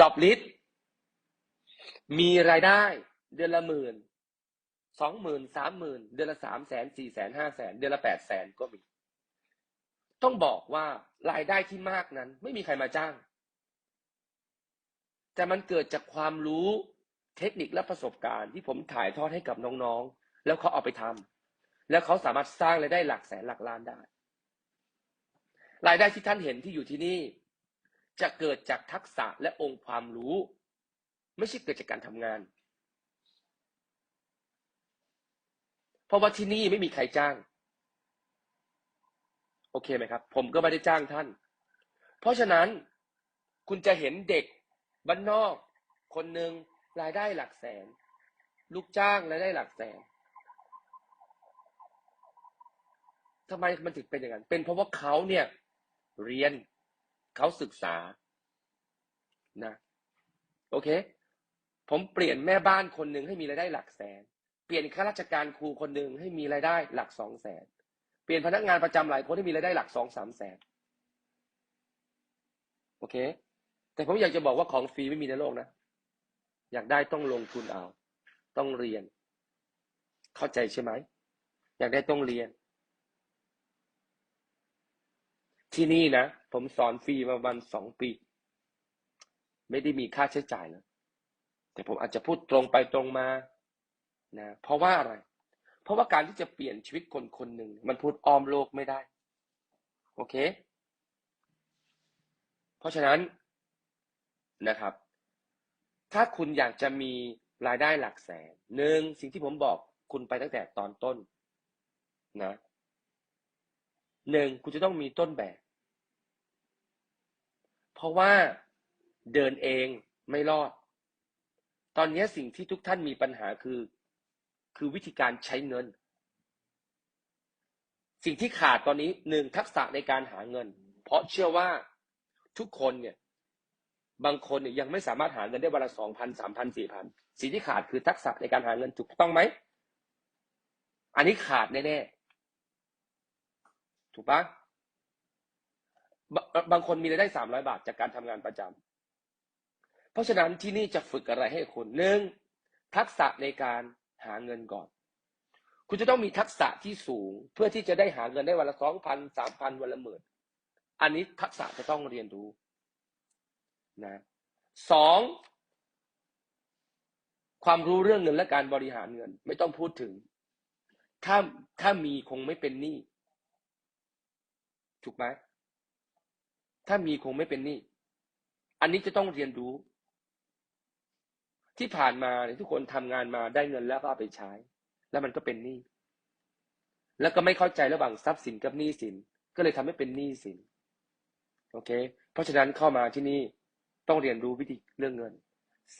ดอบลิสมีรายได้เดือนละหมื่นสองหมื่นสามหมื่นเดือนละสามแสนสี่แสนห้าแสนเดือนละแปดแสนก็มี ต้องบอกว่ารายได้ที่มากนั้น ไม่มีใครมาจ้าง แต่มันเกิดจากความรู้เทคนิคและประสบการณ์ที่ผมถ่ายทอดให้กับน้องๆ แล้วเขาเอาไปทำแล้วเขาสามารถสร้างรายได้หลักแสนหลักล้านได้ รายได้ที่ท่านเห็นที่อยู่ที่นี่ จะเกิดจากทักษะและองค์ความรู้ ไม่ใช่เกิดจากการทำงาน เพราะว่าที่นี่ไม่มีใครจ้าง โอเคไหมครับ ผมก็ไม่ได้จ้างท่าน เพราะฉะนั้นคุณจะเห็นเด็กบ้านนอก คนหนึ่งรายได้หลักแสน ลูกจ้างรายได้หลักแสนทำไมมันถึงเป็นอย่างนั้น เป็นเพราะว่าเขาเนี่ยเรียน เขาศึกษานะโอเค ผมเปลี่ยนแม่บ้านคนหนึ่งให้มีรายได้หลักแสน เปลี่ยนข้าราชการครูคนหนึ่งให้มีรายได้หลักสองแสน เปลี่ยนพนักงานประจำหลายคนให้มีรายได้หลักสองสามแสน โอเค แต่ผมอยากจะบอกว่าของฟรีไม่มีในโลกนะ อยากได้ต้องลงทุนเอา ต้องเรียน เข้าใจใช่ไหม อยากได้ต้องเรียน ที่นี่นะ ผมสอนฟรีมาประมาณสองปี ไม่ได้มีค่าใช้จ่ายเลยแต่ผมอาจจะพูดตรงไปตรงมานะเพราะว่าอะไร เพราะว่าการที่จะเปลี่ยนชีวิตคนคนหนึ่งมันพูดอ้อมโลกไม่ได้ โอเค เพราะฉะนั้นนะครับ ถ้าคุณอยากจะมีรายได้หลักแสนหนึ่งสิ่งที่ผมบอกคุณไปตั้งแต่ตอนต้นนะหนึ่งคุณจะต้องมีต้นแบบ เพราะว่าเดินเองไม่รอด ตอนนี้สิ่งที่ทุกท่านมีปัญหาคือ คือวิธีการใช้เงิน สิ่งที่ขาดตอนนี้หนึ่งทักษะในการหาเงิน เพราะเชื่อว่าทุกคนเนี่ย บางคนเนี่ยยังไม่สามารถหาเงินได้วันละสองพันสามพันสี่พันสิ่งที่ขาดคือทักษะในการหาเงินถูกต้องไหม อันนี้ขาดแน่ๆถูกปะ บางคนมีรายได้สามร้อยบาทจากการทำงานประจำเพราะฉะนั้นที่นี่จะฝึกอะไรให้คุณหนึ่งทักษะในการหาเงินก่อน คุณจะต้องมีทักษะที่สูงเพื่อที่จะได้หาเงินได้วันละสองพันสามพันวันละหมื่นอันนี้ทักษะจะต้องเรียนรู้นะสองความรู้เรื่องเงินและการบริหารเงิน ไม่ต้องพูดถึง ถ้าถ้ามีคงไม่เป็นหนี้ถูกไหม ถ้ามีคงไม่เป็นหนี้อันนี้จะต้องเรียนรู้ ที่ผ่านมาทุกคนทำงานมาได้เงินแล้วก็เอาไปใช้ แล้วมันก็เป็นหนี้แล้วก็ไม่เข้าใจระหว่างทรัพย์สินกับหนี้สิน ก็เลยทำให้เป็นหนี้สินโอเค เพราะฉะนั้นเข้ามาที่นี่ต้องเรียนรู้วิธีเรื่องเงิน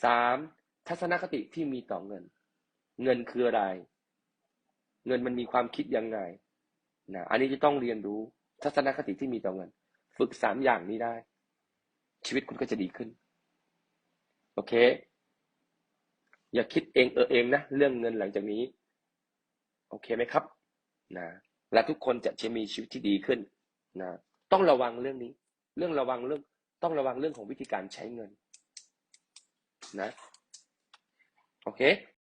สามทัศนคติที่มีต่อเงิน เงินคืออะไร เงินมันมีความคิดยังไงนะอันนี้จะต้องเรียนรู้ทัศนคติที่มีต่อเงิน ฝึกสามอย่างนี้ได้ ชีวิตคุณก็จะดีขึ้น โอเค อย่าคิดเองเออเองนะ เรื่องเงินหลังจากนี้ โอเคไหมครับ นะ และทุกคนจะจะมีชีวิตที่ดีขึ้น นะ ต้องระวังเรื่องนี้ เรื่องระวังเรื่อง ต้องระวังเรื่องของวิธีการใช้เงิน นะ โอเค